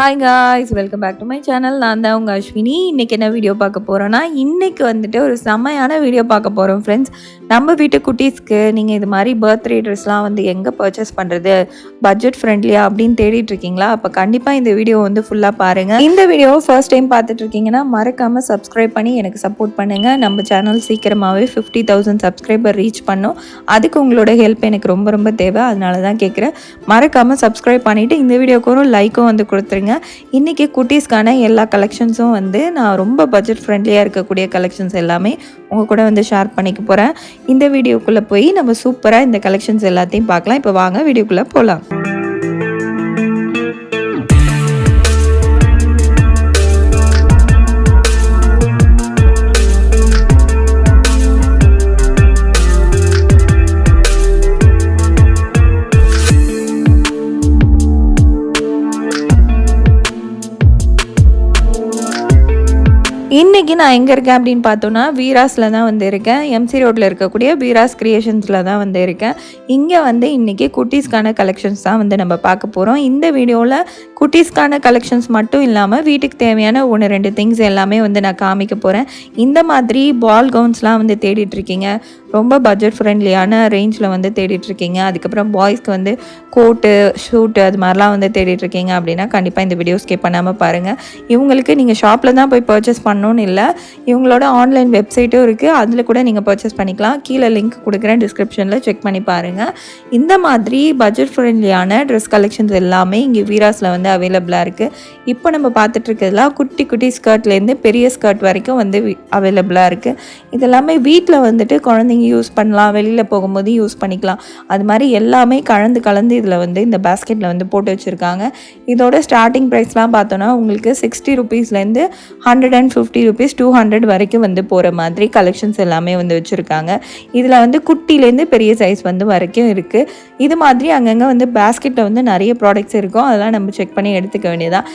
Hi guys welcome back to my channel நான் தான் உங்கள் அஸ்வினி. இன்றைக்கி என்ன வீடியோ பார்க்க போகிறோன்னா இன்றைக்கி வந்துட்டு ஒரு செம்மையான வீடியோ பார்க்க போகிறோம் ஃப்ரெண்ட்ஸ் நம்ம வீட்டு குட்டீஸ்க்கு நீங்கள் இது மாதிரி பர்த்டே ட்ரெஸ்லாம் வந்து எங்கே பர்ச்சேஸ் பண்ணுறது பட்ஜெட் ஃப்ரெண்ட்லியா அப்படின்னு தேடிட்டு இருக்கீங்களா? அப்போ கண்டிப்பாக இந்த வீடியோ வந்து ஃபுல்லாக பாருங்கள் இந்த வீடியோ ஃபர்ஸ்ட் டைம் பார்த்துட்டு இருக்கீங்கன்னா மறக்காமல் சப்ஸ்கிரைப் பண்ணி எனக்கு சப்போர்ட் பண்ணுங்கள் நம்ம சேனல் சீக்கிரமாகவே ஃபிஃப்டி தௌசண்ட் சப்ஸ்கிரைபர் ரீச் பண்ணோம். அதுக்கு உங்களோட ஹெல்ப் எனக்கு ரொம்ப ரொம்ப தேவை. அதனால தான் கேட்குறேன் மறக்காமல் சப்ஸ்கிரைப் பண்ணிவிட்டு இந்த வீடியோக்கு ஒரு லைக்கும் வந்து கொடுத்துருங்க. இன்றைக்கி குட்டீஸ்க்கான எல்லா கலெக்ஷன்ஸும் வந்து நான் ரொம்ப பட்ஜெட் ஃப்ரெண்ட்லியாக இருக்கக்கூடிய கலெக்ஷன்ஸ் எல்லாமே உங்கள் கூட வந்து ஷேர் பண்ணிக்க போகிறேன் இந்த வீடியோக்குள்ளே போய் நம்ம சூப்பராக இந்த கலெக்ஷன்ஸ் எல்லாத்தையும் பார்க்கலாம். இப்போ வாங்க வீடியோக்குள்ளே போகலாம் நான் எங்கே இருக்கேன் அப்படின்னு பார்த்தோன்னா வீராஸில் தான் வந்து இருக்கேன். எம்சி ரோட்டில் இருக்கக்கூடிய வீராஸ் கிரியேஷன்ஸில் தான் வந்து இருக்கேன். இங்கே வந்து இன்றைக்கி குட்டீஸ்க்கான கலெக்ஷன்ஸ் தான் வந்து நம்ம பார்க்க போகிறோம் இந்த வீடியோவில் குட்டீஸ்க்கான கலெக்ஷன்ஸ் மட்டும் இல்லாமல் வீட்டுக்கு தேவையான ஒன்று ரெண்டு திங்ஸ் எல்லாமே வந்து நான் காமிக்க போகிறேன் இந்த மாதிரி பால் கவுன்ஸ்லாம் வந்து தேடிட்டுருக்கீங்க ரொம்ப பட்ஜெட் ஃப்ரெண்ட்லியான ரேஞ்சில் வந்து தேடிட்டுருக்கீங்க அதுக்கப்புறம் பாய்ஸ்க்கு வந்து கோட்டு ஷூட்டு அது மாதிரிலாம் வந்து தேடிட்டுருக்கீங்க அப்படின்னா கண்டிப்பாக இந்த வீடியோ ஸ்கிப் பண்ணாமல் பாருங்கள் இவங்களுக்கு நீங்கள் ஷாப்பில் தான் போய் பர்ச்சேஸ் பண்ணணும்னு இல்லை. இவங்களோட ஆன்லைன் வெப்சைட்டும் இருக்குது அதில் கூட நீங்கள் பர்ச்சேஸ் பண்ணிக்கலாம். கீழே லிங்க் கொடுக்குறேன். டிஸ்கிரிப்ஷனில் செக் பண்ணி பாருங்கள் இந்த மாதிரி பட்ஜெட் ஃப்ரெண்ட்லியான ட்ரெஸ் கலெக்ஷன்ஸ் எல்லாமே இங்கே வீராஸில் வந்து அவைலபிளாக இருக்குது இப்போ நம்ம பார்த்துட்ருக்கிறதுலாம் குட்டி குட்டி ஸ்கர்ட்லேருந்து பெரிய ஸ்கர்ட் வரைக்கும் வந்து அவைலபிளாக இருக்குது இதெல்லாமே வீட்டில் வந்துட்டு குழந்தைங்க யூஸ் பண்ணலாம். வெளியில் போகும்போது யூஸ் பண்ணிக்கலாம். அது மாதிரி எல்லாமே கலந்து கலந்து இதில் வந்து இந்த பேஸ்கெட்டில் வந்து போட்டு வச்சுருக்காங்க. இதோட ஸ்டார்டிங் ப்ரைஸ்லாம் பார்த்தோன்னா உங்களுக்கு sixty ருபீஸ்லேருந்து hundred and fifty rupees two hundred வரைக்கும் வந்து போகிற மாதிரி கலெக்ஷன்ஸ் எல்லாமே வந்து வச்சுருக்காங்க. இதில் வந்து குட்டிலேருந்து பெரிய சைஸ் வந்து வரைக்கும் இருக்குது இது மாதிரி அங்கங்கே வந்து பேஸ்கெட்டில் வந்து நிறைய ப்ராடக்ட்ஸ் இருக்கும். அதெல்லாம் நம்ம செக் பண்ணி எடுத்துக்க வேண்டியதான்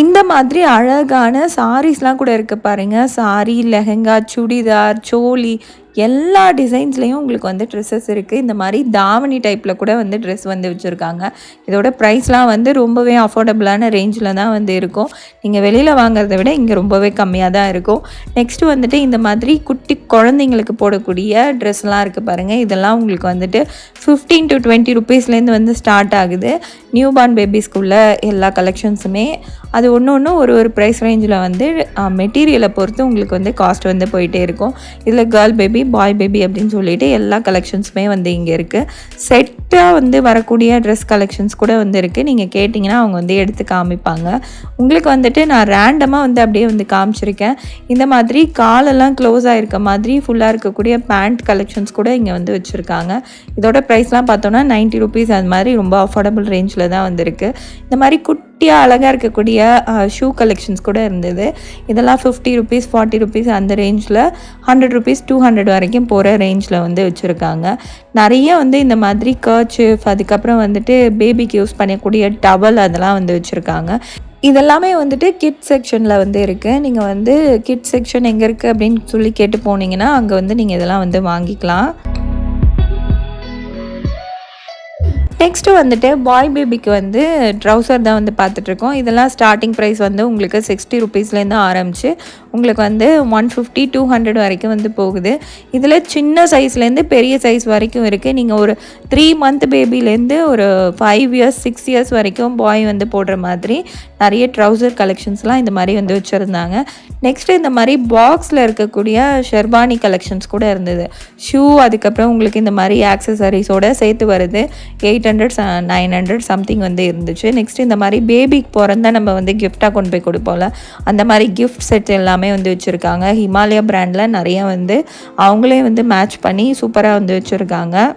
இந்த மாதிரி அழகான சாரீஸ்லாம் கூட இருக்குது பாருங்கள் சாரி லெஹங்கா சுடிதார் சோலி எல்லா டிசைன்ஸ்லேயும் உங்களுக்கு வந்து ட்ரெஸ்ஸஸ் இருக்குது இந்த மாதிரி தாவணி டைப்பில் கூட வந்து ட்ரெஸ் வந்து வச்சுருக்காங்க. இதோட ப்ரைஸ்லாம் வந்து ரொம்பவே அஃபோர்டபுளான ரேஞ்சில் தான் வந்து இருக்கும். நீங்கள் வெளியில் வாங்குறத விட இங்கே ரொம்பவே கம்மியாக தான் இருக்கும். நெக்ஸ்ட்டு வந்துட்டு இந்த மாதிரி குட்டி குழந்தைங்களுக்கு போடக்கூடிய ட்ரெஸ்லாம் இருக்குது பாருங்கள் இதெல்லாம் உங்களுக்கு வந்துட்டு ஃபிஃப்டீன் டு டுவெண்ட்டி ருபீஸ்லேருந்து வந்து ஸ்டார்ட் ஆகுது. நியூ பார்ன் பேபிஸ்க்குள்ள எல்லா கலெக்ஷன்ஸுமே அது ஒன்று ஒன்று ஒரு ஒரு ப்ரைஸ் ரேஞ்சில் வந்து மெட்டீரியலை பொறுத்து உங்களுக்கு வந்து காஸ்ட் வந்து போயிட்டே இருக்கும். இதில் கேர்ள் பேபி பாய் பேபி அப்படின்னு சொல்லிட்டு எல்லா கலெக்ஷன்ஸுமே வந்து இங்கே இருக்குது செட்டாக வந்து வரக்கூடிய ட்ரெஸ் கலெக்ஷன்ஸ் கூட வந்து இருக்குது நீங்கள் கேட்டிங்கன்னா அவங்க வந்து எடுத்து காமிப்பாங்க. உங்களுக்கு வந்துட்டு நான் ரேண்டமாக வந்து அப்படியே வந்து காமிச்சிருக்கேன். இந்த மாதிரி காலெல்லாம் க்ளோஸ் ஆகிருக்க மாதிரி ஃபுல்லாக இருக்கக்கூடிய பேண்ட் கலெக்ஷன்ஸ் கூட இங்கே வந்து வச்சுருக்காங்க. இதோட ப்ரைஸ்லாம் பார்த்தோன்னா நைன்ட்டி ருபீஸ் அது மாதிரி ரொம்ப அஃபோர்டபுள் ரேஞ்சில் தான் வந்திருக்கு இந்த மாதிரி குட் குட்டியாக அழகாக இருக்கக்கூடிய ஷூ கலெக்ஷன்ஸ் கூட இருந்தது. இதெல்லாம் ஃபிஃப்டி ருபீஸ் ஃபார்ட்டி ருபீஸ் அந்த ரேஞ்சில் ஹண்ட்ரட் ருபீஸ் டூ ஹண்ட்ரட் வரைக்கும் போகிற ரேஞ்சில் வந்து வச்சுருக்காங்க. நிறைய வந்து இந்த மாதிரி கர்ச்சிஃப் அதுக்கப்புறம் வந்துட்டு பேபிக்கு யூஸ் பண்ணக்கூடிய டவல் அதெல்லாம் வந்து வச்சுருக்காங்க. இதெல்லாமே வந்துட்டு கிட் செக்ஷனில் வந்து இருக்குது நீங்கள் வந்து கிட் செக்ஷன் எங்கே இருக்குது அப்படின்னு சொல்லி கேட்டு போனீங்கன்னா அங்கே வந்து நீங்கள் இதெல்லாம் வந்து வாங்கிக்கலாம். நெக்ஸ்ட்டு வந்துட்டு பாய் பேபிக்கு வந்து ட்ரௌசர் தான் வந்து பார்த்துட்ருக்கோம் இதெல்லாம் ஸ்டார்டிங் ப்ரைஸ் வந்து உங்களுக்கு சிக்ஸ்டி ருபீஸ்லேருந்து ஆரம்பிச்சு உங்களுக்கு வந்து ஒன் ஃபிஃப்டி டூ ஹண்ட்ரட் வரைக்கும் வந்து போகுது. இதில் சின்ன சைஸ்லேருந்து பெரிய சைஸ் வரைக்கும் இருக்குது நீங்கள் ஒரு த்ரீ மந்த் பேபிலேருந்து ஒரு ஃபைவ் இயர்ஸ் சிக்ஸ் இயர்ஸ் வரைக்கும் பாய் வந்து போடுற மாதிரி நிறைய ட்ரௌசர் கலெக்ஷன்ஸ்லாம் இந்த மாதிரி வந்து வச்சுருந்தாங்க. நெக்ஸ்ட்டு இந்த மாதிரி பாக்ஸில் இருக்கக்கூடிய ஷெர்பானி கலெக்ஷன்ஸ் கூட இருந்தது. ஷூ அதுக்கப்புறம் உங்களுக்கு இந்த மாதிரி ஆக்சசரிஸோட சேர்த்து வருது. Eight hundred nine hundred something வந்து இருந்துச்சு. நெக்ஸ்ட் இந்த மாதிரி பேபிக்கு பிறந்தா நம்ம வந்து கிஃப்டாக கொண்டு போய் கொடுப்போம்ல. அந்த மாதிரி கிஃப்ட் செட் எல்லாமே வந்து வச்சுருக்காங்க. ஹிமாலயா பிராண்டில் நிறைய வந்து அவங்களே வந்து மேட்ச் பண்ணி சூப்பராக வந்து வச்சுருக்காங்க.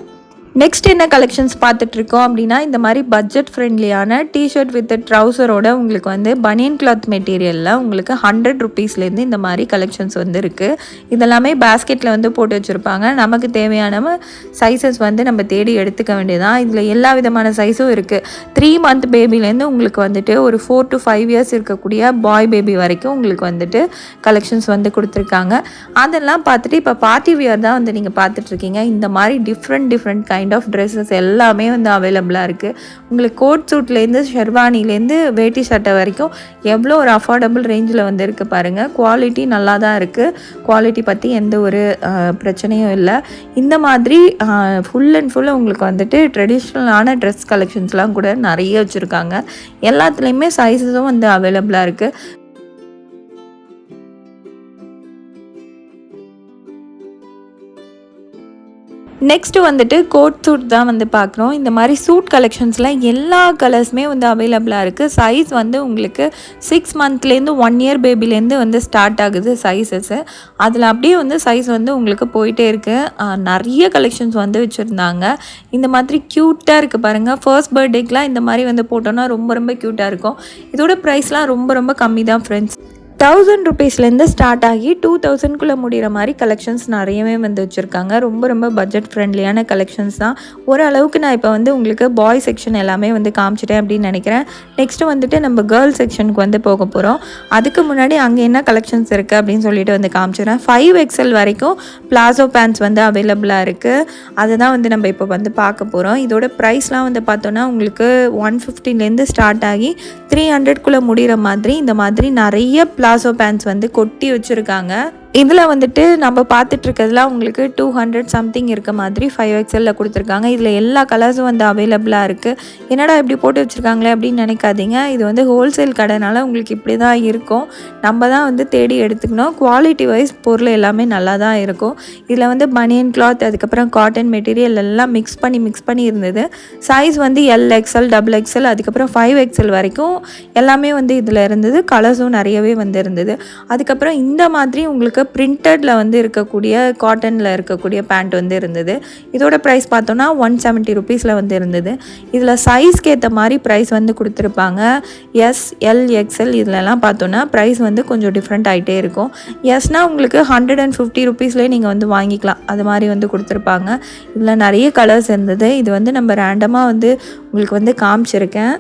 நெக்ஸ்ட் என்ன கலெக்ஷன்ஸ் பார்த்துட்ருக்கோம் அப்படின்னா இந்த மாதிரி பட்ஜெட் ஃப்ரெண்ட்லியான டிஷர்ட் வித் ட்ரௌசரோட உங்களுக்கு வந்து பனியன் கிளாத் மெட்டீரியலில் உங்களுக்கு ஹண்ட்ரட் ருபீஸ்லேருந்து இந்த மாதிரி கலெக்ஷன்ஸ் வந்து இருக்குது இதெல்லாமே பேஸ்கெட்டில் வந்து போட்டு வச்சுருப்பாங்க. நமக்கு தேவையான சைஸஸ் வந்து நம்ம தேடி எடுத்துக்க வேண்டியதான் இதில் எல்லா விதமான சைஸும் இருக்குது த்ரீ மந்த் பேபிலேருந்து உங்களுக்கு வந்துட்டு ஒரு ஃபோர் டு ஃபைவ் இயர்ஸ் இருக்கக்கூடிய பாய் பேபி வரைக்கும் உங்களுக்கு வந்துட்டு கலெக்ஷன்ஸ் வந்து கொடுத்துருக்காங்க. அதெல்லாம் பார்த்துட்டு இப்போ பார்ட்டி வியர் தான் வந்து நீங்கள் பார்த்துட்ருக்கீங்க இந்த மாதிரி different different kind kind of dresses எல்லாமே வந்து அவைலபிளாக இருக்குது உங்களுக்கு கோட் சூட்லேருந்து ஷெர்வானிலேருந்து வேட்டி சட்டை வரைக்கும் எவ்வளோ ஒரு அஃபோர்டபுள் ரேஞ்சில் வந்து இருக்குது பாருங்கள் குவாலிட்டி நல்லா தான் இருக்குது குவாலிட்டி பற்றி எந்த ஒரு பிரச்சனையும் இல்லை. இந்த மாதிரி ஃபுல் அண்ட் ஃபுல் உங்களுக்கு வந்துட்டு ட்ரெடிஷ்னலான ட்ரெஸ் கலெக்ஷன்ஸ்லாம் கூட நிறைய வச்சுருக்காங்க. எல்லாத்துலேயுமே சைஸஸும் வந்து அவைலபிளாக இருக்குது நெக்ஸ்ட்டு வந்துட்டு கோட் சூட் தான் வந்து பார்க்குறோம். இந்த மாதிரி சூட் கலெக்ஷன்ஸில் எல்லா கலர்ஸுமே வந்து அவைலபிளாக இருக்குது சைஸ் வந்து உங்களுக்கு சிக்ஸ் மந்த்லேருந்து ஒன் இயர் பேபிலேருந்து வந்து ஸ்டார்ட் ஆகுது சைஸஸ்ஸு அதில் அப்படியே வந்து சைஸ் வந்து உங்களுக்கு போயிட்டே இருக்குது நிறைய கலெக்ஷன்ஸ் வந்து வச்சுருந்தாங்க. இந்த மாதிரி க்யூட்டாக இருக்குது பாருங்கள் ஃபர்ஸ்ட் பர்த்டேக்கெலாம் இந்த மாதிரி வந்து போட்டோன்னா ரொம்ப ரொம்ப க்யூட்டாக இருக்கும். இதோட ப்ரைஸ்லாம் ரொம்ப ரொம்ப கம்மி தான் ஃப்ரெண்ட்ஸ் தௌசண்ட் ருபீஸ்லேருந்து ஸ்டார்ட் ஆகி டூ தௌசண்ட்குள்ளே முடிகிற மாதிரி கலெக்ஷன்ஸ் நிறையவே வந்து வச்சுருக்காங்க. ரொம்ப ரொம்ப பட்ஜெட் ஃப்ரெண்ட்லியான கலெக்ஷன்ஸ் தான். ஓரளவுக்கு நான் இப்போ வந்து உங்களுக்கு பாய் செக்ஷன் எல்லாமே வந்து காமிச்சிட்டேன் அப்படின்னு நினைக்கிறேன். நெக்ஸ்ட்டு வந்துட்டு நம்ம கேர்ள் செக்ஷனுக்கு வந்து போக போகிறோம் அதுக்கு முன்னாடி அங்கே என்ன கலெக்ஷன்ஸ் இருக்குது அப்படின்னு சொல்லிட்டு வந்து காமிச்சிடுறேன். ஃபைவ் எக்ஸல் வரைக்கும் பிளாசோ பேண்ட்ஸ் வந்து அவைலபிளாக இருக்குது அதை தான் வந்து நம்ம இப்போ வந்து பார்க்க போகிறோம் இதோட ப்ரைஸ்லாம் வந்து பார்த்தோன்னா உங்களுக்கு ஒன் ஃபிஃப்டின்லேருந்து ஸ்டார்ட் ஆகி த்ரீ ஹண்ட்ரட்குள்ளே முடிகிற மாதிரி இந்த மாதிரி நிறைய பிளாசோ பேண்ட்ஸ் வந்து கொட்டி வச்சுருக்காங்க. இதில் வந்துட்டு நம்ம பார்த்துட்டு உங்களுக்கு டூ ஹண்ட்ரட் சம்திங் இருக்க மாதிரி ஃபைவ் எக்ஸலில் கொடுத்துருக்காங்க. இதில் எல்லா கலர்ஸும் வந்து அவைலபிளாக இருக்குது என்னடா இப்படி போட்டு வச்சுருக்காங்களே அப்படின்னு நினைக்காதீங்க. இது வந்து ஹோல்சேல் கடைனால உங்களுக்கு இப்படி தான் இருக்கும். நம்ம தான் வந்து தேடி எடுத்துக்கணும். குவாலிட்டி வைஸ் பொருள் எல்லாமே நல்லா தான் இருக்கும். இதில் வந்து பனியன் கிளாத் அதுக்கப்புறம் காட்டன் மெட்டீரியல் எல்லாம் மிக்ஸ் பண்ணி மிக்ஸ் பண்ணி இருந்தது. சைஸ் வந்து எல் எக்ஸ்எல் டபுள் எக்ஸ்எல் அதுக்கப்புறம் ஃபைவ் எக்ஸ்எல் வரைக்கும் எல்லாமே வந்து இதில் இருந்தது. கலர்ஸும் நிறையவே வந்து இருந்தது. அதுக்கப்புறம் இந்த மாதிரி உங்களுக்கு பிரிண்டடில் வந்து இருக்கக்கூடிய காட்டனில் இருக்கக்கூடிய பேண்ட் வந்து இருந்தது. இதோட ப்ரைஸ் பார்த்தோன்னா ஒன் செவன்ட்டி ருபீஸில் வந்து இருந்தது. இதில் சைஸ்க்கு ஏற்ற மாதிரி ப்ரைஸ் வந்து கொடுத்துருப்பாங்க. எஸ் எல் எக்ஸ்எல் இதிலலாம் பார்த்தோன்னா ப்ரைஸ் வந்து கொஞ்சம் டிஃப்ரெண்ட் ஆகிட்டே இருக்கும். எஸ்னால் உங்களுக்கு ஹண்ட்ரட் அண்ட் ஃபிஃப்டி ருபீஸ்லேயே நீங்கள் வந்து வாங்கிக்கலாம். அது மாதிரி வந்து கொடுத்துருப்பாங்க. இதில் நிறைய கலர்ஸ் இருந்தது. இது வந்து நம்ம ரேண்டமாக வந்து உங்களுக்கு வந்து காமிச்சிருக்கேன்.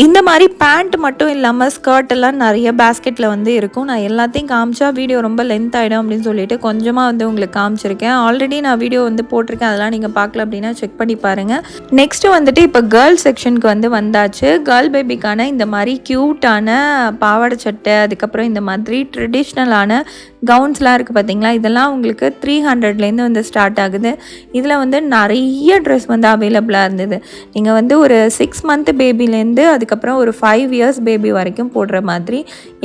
இந்த மாதிரி பேண்ட் மட்டும் இல்லாமல் ஸ்கர்ட் எல்லாம் நிறைய பேஸ்கெட்டில் வந்து இருக்கும். நான் எல்லாத்தையும் காமிச்சா வீடியோ ரொம்ப லென்த் ஆகிடும் அப்படின்னு சொல்லிட்டு கொஞ்சமாக வந்து உங்களுக்கு காமிச்சிருக்கேன். ஆல்ரெடி நான் வீடியோ வந்து போட்டிருக்கேன். அதெல்லாம் நீங்கள் பார்க்கல அப்படின்னா செக் பண்ணி பாருங்கள் நெக்ஸ்ட்டு வந்துட்டு இப்போ கேர்ள் செக்ஷனுக்கு வந்து வந்தாச்சு. கேர்ள் பேபிக்கான இந்த மாதிரி க்யூட்டான பாவாடை சட்டை அதுக்கப்புறம் இந்த மாதிரி ட்ரெடிஷ்னலான கவுன்ஸ்லாம் இருக்குது பார்த்தீங்களா இதெல்லாம் உங்களுக்கு த்ரீ ஹண்ட்ரட்லேருந்து வந்து ஸ்டார்ட் ஆகுது. இதில் வந்து நிறைய ட்ரெஸ் வந்து அவைலபிளாக இருந்தது. நீங்கள் வந்து ஒரு சிக்ஸ் மந்த் பேபிலேருந்து அதுக்கப்புறம் ஒரு ஃபைவ் இயர்ஸ் பேபி வரைக்கும் போடுற மாதிரி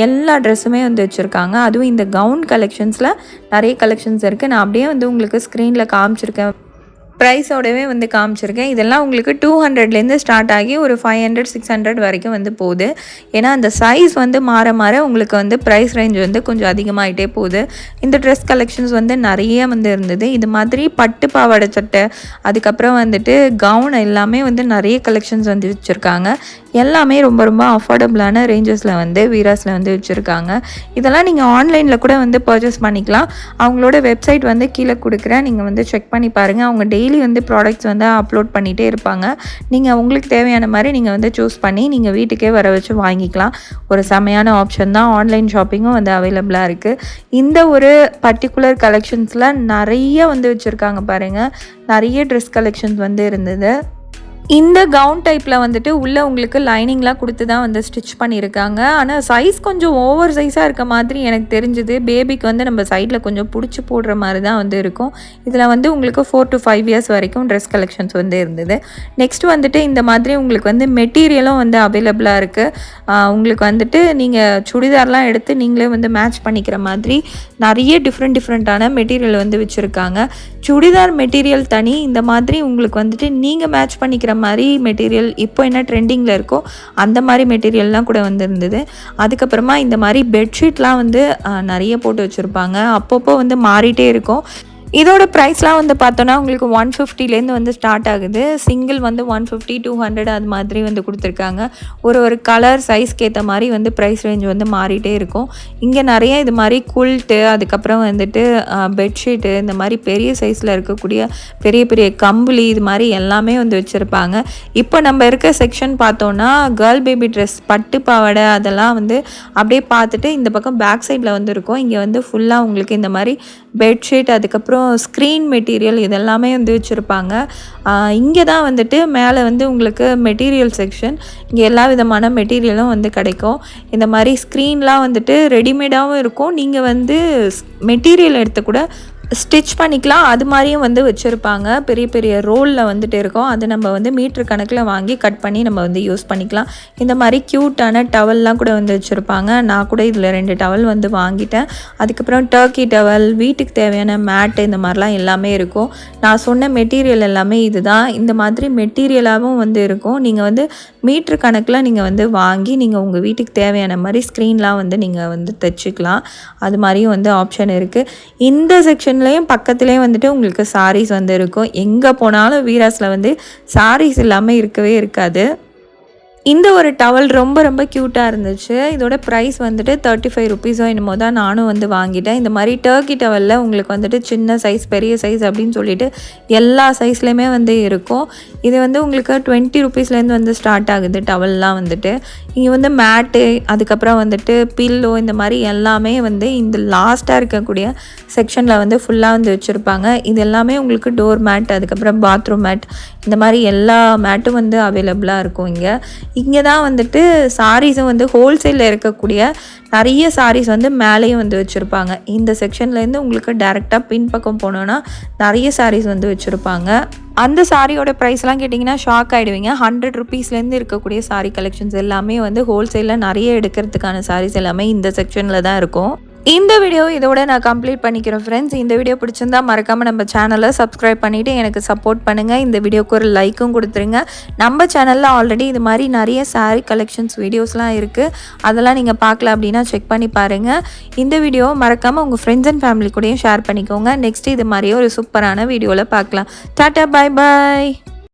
எல்லா ட்ரெஸ்ஸுமே வந்து வச்சுருக்காங்க. அதுவும் இந்த கவுன் கலெக்ஷன்ஸில் நிறைய கலெக்ஷன்ஸ் இருக்குது நான் அப்படியே வந்து உங்களுக்கு ஸ்க்ரீனில் காமிச்சிருக்கேன். ப்ரைஸோடவே வந்து காமிச்சிருக்கேன். இதெல்லாம் உங்களுக்கு டூ ஹண்ட்ரட்லேருந்து ஸ்டார்ட் ஆகி ஒரு ஃபைவ் ஹண்ட்ரட் சிக்ஸ் ஹண்ட்ரட் வரைக்கும் வந்து போகுது. ஏன்னா அந்த சைஸ் வந்து மாற மாற உங்களுக்கு வந்து ப்ரைஸ் ரேஞ்ச் வந்து கொஞ்சம் அதிகமாகிட்டே போகுது. இந்த ட்ரெஸ் கலெக்ஷன்ஸ் வந்து நிறைய வந்து இருந்தது. இது மாதிரி பட்டு பாவாடை சட்டை அதுக்கப்புறம் வந்துட்டு கவுன் எல்லாமே வந்து நிறைய கலெக்ஷன்ஸ் வந்து வச்சுருக்காங்க. எல்லாமே ரொம்ப ரொம்ப அஃபோர்டபுளான ரேஞ்சஸில் வந்து வீராஸில் வந்து வச்சுருக்காங்க. இதெல்லாம் நீங்கள் ஆன்லைனில் கூட வந்து பர்ச்சேஸ் பண்ணிக்கலாம். அவங்களோட வெப்சைட் வந்து கீழே கொடுக்குறேன். நீங்கள் வந்து செக் பண்ணி பாருங்கள் அவங்க டெய்லி வந்து ப்ராடக்ட்ஸ் வந்து அப்லோட் பண்ணிகிட்டே இருப்பாங்க. நீங்கள் உங்களுக்கு தேவையான மாதிரி நீங்கள் வந்து சூஸ் பண்ணி நீங்கள் வீட்டுக்கே வர வச்சு வாங்கிக்கலாம். ஒரு செமையான ஆப்ஷன் தான். ஆன்லைன் ஷாப்பிங்கும் வந்து அவைலபிளாக இருக்குது இந்த ஒரு பர்டிகுலர் கலெக்ஷன்ஸில் நிறைய வந்து வச்சுருக்காங்க பாருங்கள் நிறைய ட்ரெஸ் கலெக்ஷன்ஸ் வந்து இருந்தது. இந்த கவுன் டைப்பில் வந்துட்டு உள்ளே உங்களுக்கு லைனிங்லாம் கொடுத்து தான் வந்து ஸ்டிச் பண்ணியிருக்காங்க. ஆனால் சைஸ் கொஞ்சம் ஓவர் சைஸாக இருக்க மாதிரி எனக்கு தெரிஞ்சுது. பேபிக்கு வந்து நம்ம சைடில் கொஞ்சம் பிடிச்சி போடுற மாதிரி தான் வந்து இருக்கும். இதில் வந்து உங்களுக்கு ஃபோர் டு ஃபைவ் இயர்ஸ் வரைக்கும் ட்ரெஸ் கலெக்ஷன்ஸ் வந்து இருந்தது. நெக்ஸ்ட் வந்துட்டு இந்த மாதிரி உங்களுக்கு வந்து மெட்டீரியலும் வந்து அவைலபிளாக இருக்குது உங்களுக்கு வந்துட்டு நீங்கள் சுடிதார்லாம் எடுத்து நீங்களே வந்து மேட்ச் பண்ணிக்கிற மாதிரி நிறைய டிஃப்ரெண்ட் டிஃப்ரெண்ட்டான மெட்டீரியல் வந்து வச்சுருக்காங்க. சுடிதார் மெட்டீரியல் தனி. இந்த மாதிரி உங்களுக்கு வந்துட்டு நீங்கள் மேட்ச் பண்ணிக்கிற மாதிரி மெட்டீரியல் இப்போ என்ன ட்ரெண்டிங்கில் இருக்கோ அந்த மாதிரி மெட்டீரியல்லாம் கூட வந்திருந்தது. அதுக்கப்புறமா இந்த மாதிரி பெட்ஷீட்லாம் வந்து நிறைய போட்டு வச்சுருப்பாங்க. அப்பப்போ வந்து மாறிட்டே இருக்கும். இதோட ப்ரைஸ்லாம் வந்து பார்த்தோன்னா உங்களுக்கு ஒன் ஃபிஃப்டிலேருந்து வந்து ஸ்டார்ட் ஆகுது. சிங்கிள் வந்து ஒன் ஃபிஃப்டி டூ ஹண்ட்ரட் அது மாதிரி வந்து கொடுத்துருக்காங்க. ஒரு ஒரு கலர் சைஸ்க்கு ஏற்ற மாதிரி வந்து ப்ரைஸ் ரேஞ்ச் வந்து மாறிட்டே இருக்கும். இங்கே நிறைய இது மாதிரி குல்ட்டு அதுக்கப்புறம் வந்துட்டு பெட்ஷீட்டு இந்த மாதிரி பெரிய சைஸில் இருக்கக்கூடிய பெரிய பெரிய கம்பளி இது மாதிரி எல்லாமே வந்து வச்சுருப்பாங்க. இப்போ நம்ம இருக்க செக்ஷன் பார்த்தோன்னா கேர்ள் பேபி ட்ரெஸ் பட்டு பாவாடை அதெல்லாம் வந்து அப்படியே பார்த்துட்டு இந்த பக்கம் பேக் சைடில் வந்து இருக்கும். இங்கே வந்து ஃபுல்லாக உங்களுக்கு இந்த மாதிரி பெட்ஷீட் அதுக்கப்புறம் அதுக்கப்புறம் ஸ்க்ரீன் மெட்டீரியல் இதெல்லாமே வந்து வச்சுருப்பாங்க. இங்கே தான் வந்துட்டு மேலே வந்து உங்களுக்கு மெட்டீரியல் செக்ஷன் இங்கே எல்லா விதமான மெட்டீரியலும் வந்து கிடைக்கும். இந்த மாதிரி ஸ்க்ரீன்லாம் வந்துட்டு ரெடிமேடாகவும் இருக்கும். நீங்கள் வந்து மெட்டீரியல் எடுத்து கூட ஸ்டிச் பண்ணிக்கலாம். அது மாதிரியும் வந்து வச்சுருப்பாங்க. பெரிய பெரிய ரோலில் வந்துட்டு இருக்கும். அது நம்ம வந்து மீட்ரு கணக்கில் வாங்கி கட் பண்ணி நம்ம வந்து யூஸ் பண்ணிக்கலாம். இந்த மாதிரி க்யூட்டான டவல்லாம் கூட வந்து வச்சுருப்பாங்க. நான் கூட இதில் ரெண்டு டவல் வந்து வாங்கிட்டேன். அதுக்கப்புறம் டர்க்கி டவல் வீட்டுக்கு தேவையான மேட்டு இந்த மாதிரிலாம் எல்லாமே இருக்கும். நான் சொன்ன மெட்டீரியல் எல்லாமே இதுதான். இந்த மாதிரி மெட்டீரியலாகவும் வந்து இருக்கும். நீங்கள் வந்து மீட்ரு கணக்கில் நீங்கள் வந்து வாங்கி நீங்கள் உங்கள் வீட்டுக்கு தேவையான மாதிரி ஸ்க்ரீன்லாம் வந்து நீங்கள் வந்து தைச்சிக்கலாம். அது மாதிரியும் வந்து ஆப்ஷன் இருக்குது இந்த செக்ஷன் செக்ஷன்லேயும் பக்கத்துலேயும் வந்துட்டு உங்களுக்கு சாரீஸ் வந்து இருக்கும். எங்கே போனாலும் வீராஸில் வந்து சாரீஸ் இல்லாமல் இருக்கவே இருக்காது. இந்த ஒரு டவல் ரொம்ப ரொம்ப க்யூட்டாக இருந்துச்சு. இதோட ப்ரைஸ் வந்துட்டு தேர்ட்டி ஃபைவ் ருபீஸோ என்னமோ தான் நானும் வந்து வாங்கிட்டேன். இந்த மாதிரி டர்க்கி டவலில் உங்களுக்கு வந்துட்டு சின்ன சைஸ் பெரிய சைஸ் அப்படின்னு சொல்லிட்டு எல்லா சைஸ்லேயுமே வந்து இருக்கும். இது வந்து உங்களுக்கு டுவெண்ட்டி ருபீஸ்லேருந்து வந்து ஸ்டார்ட் ஆகுது டவல்லாம் வந்துட்டு. இங்கே வந்து மேட்டு அதுக்கப்புறம் வந்துட்டு பில்லோ இந்த மாதிரி எல்லாமே வந்து இந்த லாஸ்ட்டாக இருக்கக்கூடிய செக்ஷனில் வந்து ஃபுல்லாக வந்து வச்சுருப்பாங்க. இது எல்லாமே உங்களுக்கு டோர் மேட் அதுக்கப்புறம் பாத்ரூம் மேட் இந்த மாதிரி எல்லா மேட்டும் வந்து அவைலபிளாக இருக்கும் இங்கே. இங்கே தான் வந்துட்டு சாரீஸும் வந்து ஹோல்சேலில் இருக்கக்கூடிய நிறைய சாரீஸ் வந்து மேலேயும் வந்து வச்சுருப்பாங்க. இந்த செக்ஷன்லேருந்து உங்களுக்கு டேரெக்டாக பின்பக்கம் போனோன்னா நிறைய சாரீஸ் வந்து வச்சுருப்பாங்க. அந்த சாரியோட ப்ரைஸ்லாம் கேட்டிங்கன்னா ஷாக் ஆகிடுவீங்க ஹண்ட்ரட் ருபீஸ்லேருந்து இருக்கக்கூடிய சாரீ கலெக்ஷன்ஸ் எல்லாமே வந்து ஹோல்சேலில் நிறைய எடுக்கிறதுக்கான சாரீஸ் எல்லாமே இந்த செக்ஷனில் தான் இருக்கும். இந்த வீடியோ இதோட நான் கம்ப்ளீட் பண்ணிக்கிறேன் ஃப்ரெண்ட்ஸ் இந்த வீடியோ பிடிச்சிருந்தா மறக்காமல் நம்ம சேனலை சப்ஸ்கிரைப் பண்ணிவிட்டு எனக்கு சப்போர்ட் பண்ணுங்கள் இந்த வீடியோக்கு ஒரு லைக்கும் கொடுத்துருங்க. நம்ம சேனலில் ஆல்ரெடி இது மாதிரி நிறைய சாரீ கலெக்ஷன்ஸ் வீடியோஸ்லாம் இருக்குது அதெல்லாம் நீங்கள் பார்க்கல அப்படின்னா செக் பண்ணி பாருங்கள் இந்த வீடியோ மறக்காமல் உங்கள் ஃப்ரெண்ட்ஸ் அண்ட் ஃபேமிலி கூடயும் ஷேர் பண்ணிக்கோங்க. நெக்ஸ்ட் இது மாதிரியே ஒரு சூப்பரான வீடியோவில் பார்க்கலாம். டாட்டா பாய் பாய்